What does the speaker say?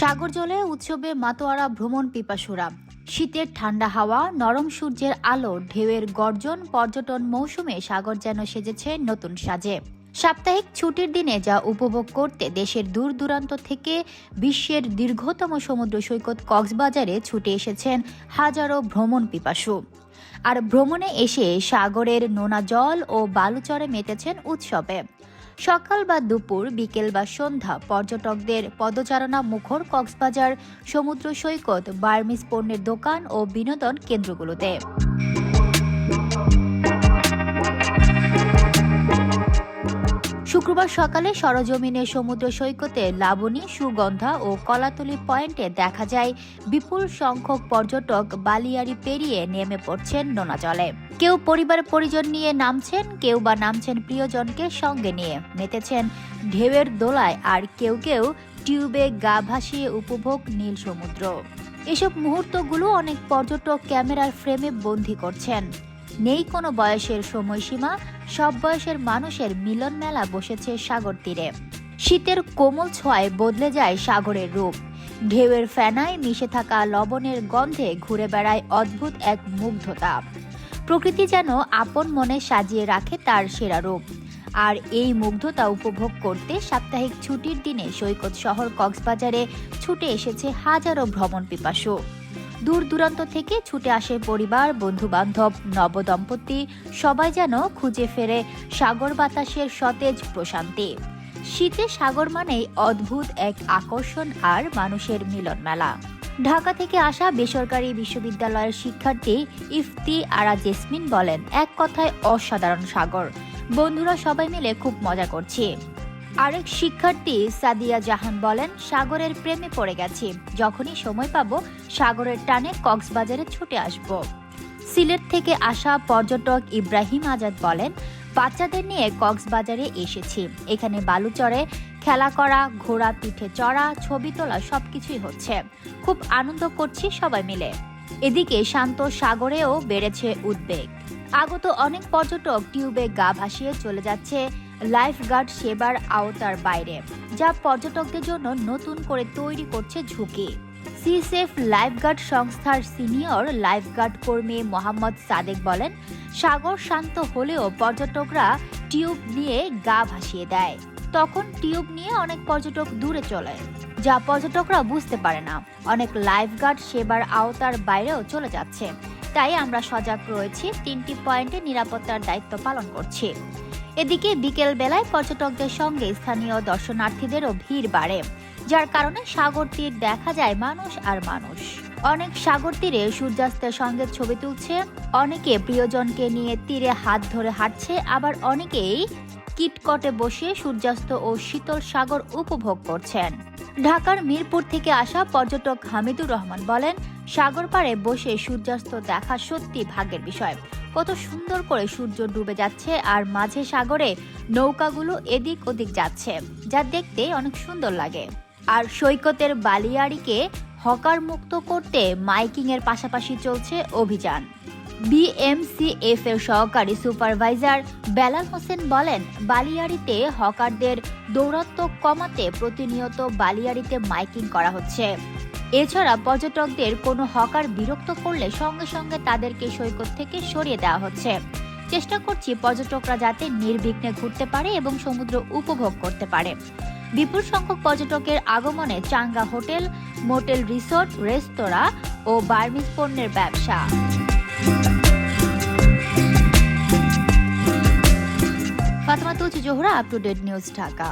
সাগর জলে উৎসবে মাতোয়ারা ভ্রমণ পিপাসুরা। শীতের ঠান্ডা হাওয়া, নরম সূর্যের আলো, ঢেউয়ের গর্জন, পর্যটন মৌসুমে সাগর যেন সেজেছে নতুন সাজে। সাপ্তাহিক ছুটির দিনে যা উপভোগ করতে দেশের দূর দূরান্ত থেকে বিশ্বের দীর্ঘতম সমুদ্র সৈকত কক্সবাজারে ছুটে এসেছেন হাজারো ভ্রমণ পিপাসু। আর ভ্রমণে এসে সাগরের নোনা জল ও বালুচরে মেতেছেন উৎসবে। সকাল বা দুপুর, বিকেল বা সন্ধ্যা পর্যটকদের পদচারণা মুখর কক্সবাজার সমুদ্র সৈকত বার্মিস পণ্যের দোকান ও বিনোদন কেন্দ্রগুলোতে। শুক্রবার সকালে সরজমিনে সমুদ্র সৈকতে লাবণী, সুগন্ধা ও কলাতলি পয়েন্টে দেখা যায় বিপুল সংখ্যক পর্যটক বালিয়ারি পেরিয়ে নেমে পড়ছেন নোনা জলে। কেউ পরিবার পরিজন নিয়ে নামছেন, কেউ বা নামছেন প্রিয়জনকে সঙ্গে নিয়ে। মেতেছেন ঢেউয়ের দোলায় আর কেউ কেউ টিউবে গা ভাসিয়ে উপভোগ নীল সমুদ্র। এসব মুহূর্তগুলো অনেক পর্যটক ক্যামেরার ফ্রেমে বন্দি করছেন। নেই কোনো বয়সের সময়সীমা, সব বয়সের মানুষের মিলন মেলা বসেছে সাগর তীরে। শীতের কোমল ছোঁয়ায় বদলে যায় সাগরের রূপ। ঢেউয়ের ফেনায় মিশে থাকা লবণের গন্ধে ঘুরে বেড়ায় অদ্ভুত এক মুগ্ধতা। প্রকৃতি যেন আপন মনে সাজিয়ে রাখে তার সেরা রূপ। আর এই মুগ্ধতা উপভোগ করতে সাপ্তাহিক ছুটির দিনে সৈকত শহর কক্সবাজারে ছুটে এসেছে হাজারো ভ্রমণ পিপাসু দূর দূরান্ত থেকে ছুটে আসে পরিবার বন্ধু বান্ধব নবদম্পতি, সবাই যেন খুঁজে ফেরে সাগর বাতাসের সতেজ প্রশান্তি। শীতে সাগর মানেই অদ্ভুত এক আকর্ষণ আর মানুষের মিলন মেলা। ঢাকা থেকে আসা বেসরকারি বিশ্ববিদ্যালয়ের শিক্ষার্থী ইফতি আরা জেসমিন বলেন, এক কথায় অসাধারণ সাগর। বন্ধুরা সবাই মিলে খুব মজা করছি। আরেক শিক্ষার্থী সাদিয়া জাহান বলেন, সাগরের প্রেমে পড়ে গেছি। যখনই সময় পাবো, সাগরের টানে কক্সবাজারে ছুটে আসব। সিলেট থেকে আসা পর্যটক ইব্রাহিম আজাদ বলেন, বাচ্চাদের নিয়ে কক্সবাজারে এসেছি। এখানে বালুচরে খেলা করা, ঘোড়া, পিঠে চড়া, ছবি তোলা সবকিছুই হচ্ছে। খুব আনন্দ করছি সবাই মিলে। এদিকে শান্ত সাগরেও বেড়েছে উদ্বেগ। আগত অনেক পর্যটক টিউবে গা ভাসিয়ে চলে যাচ্ছে লাইফগার্ড সেবার আওতার বাইরে, যা পর্যটকদের জন্য নতুন করে তৈরি করছে ঝুঁকি। সিসেফ লাইফগার্ড সংস্থার সিনিয়র লাইফগার্ড কর্মী মোহাম্মদ সাদেক বলেন, সাগর শান্ত হলেও পর্যটকরা টিউব নিয়ে গা ভাসিয়ে দেয়। তখন টিউব নিয়ে অনেক পর্যটক দূরে চলে, যা পর্যটকরা বুঝতে পারে না। অনেক লাইফগার্ড সেবার আওতার বাইরেও চলে যাচ্ছে। তাই আমরা সজাগ রয়েছি, তিনটি পয়েন্টে নিরাপত্তার দায়িত্ব পালন করছি। এদিকে বিকেল বেলায় পর্যটকদের সঙ্গে স্থানীয় দর্শনার্থীদেরও ভিড় বাড়ে, যার কারণে সাগর তীর দেখা যায় মানুষ আর মানুষ। অনেক সাগর তীরে সূর্যাস্তের সঙ্গে ছবি তুলছে, অনেকে প্রিয়জনকে নিয়ে তীরে হাত ধরে হাঁটছে, আবার অনেকেই কিটকটে বসে সূর্যাস্ত ও শীতল সাগর উপভোগ করছেন। ঢাকার মিরপুর থেকে আসা পর্যটক হামিদুর রহমান বলেন, সাগর পাড়ে বসে সূর্যাস্ত দেখা সত্যি ভাগ্যের বিষয়। কত সুন্দর করে সূর্য ডুবে যাচ্ছে আর মাঝে সাগরে নৌকাগুলো এদিক ওদিক যাচ্ছে, যা দেখতে অনেক সুন্দর লাগে। আর সৈকতের বালিয়াড়িকে হকার মুক্ত করতে মাইকিং এর পাশাপাশি চলছে অভিযান। বিএমসিএফ এর সহকারী সুপারভাইজার বেলাল হোসেন বলেন, বালিয়াড়িতে হকারদের দৌরত্ব কমাতে প্রতিনিয়ত বালিয়াড়িতে মাইকিং করা হচ্ছে। এছাড়া পর্যটকদের কোনো হকার বিরক্ত করলে সঙ্গে সঙ্গে তাদেরকে সৈকত থেকে সরিয়ে দেওয়া হচ্ছে। চেষ্টা করছি পর্যটকরা যাতে নির্বিঘ্নে ঘুরতে পারে এবং সমুদ্র উপভোগ করতে পারে। বিপুল সংখ্যক পর্যটকের আগমনে চাঙ্গা হোটেল, মোটেল রিসোর্ট, রেস্তোরাঁ ও বার্মিজ পণ্যের ব্যবসা। ফাতেমা তুলছি Zohra up to date news Dhaka.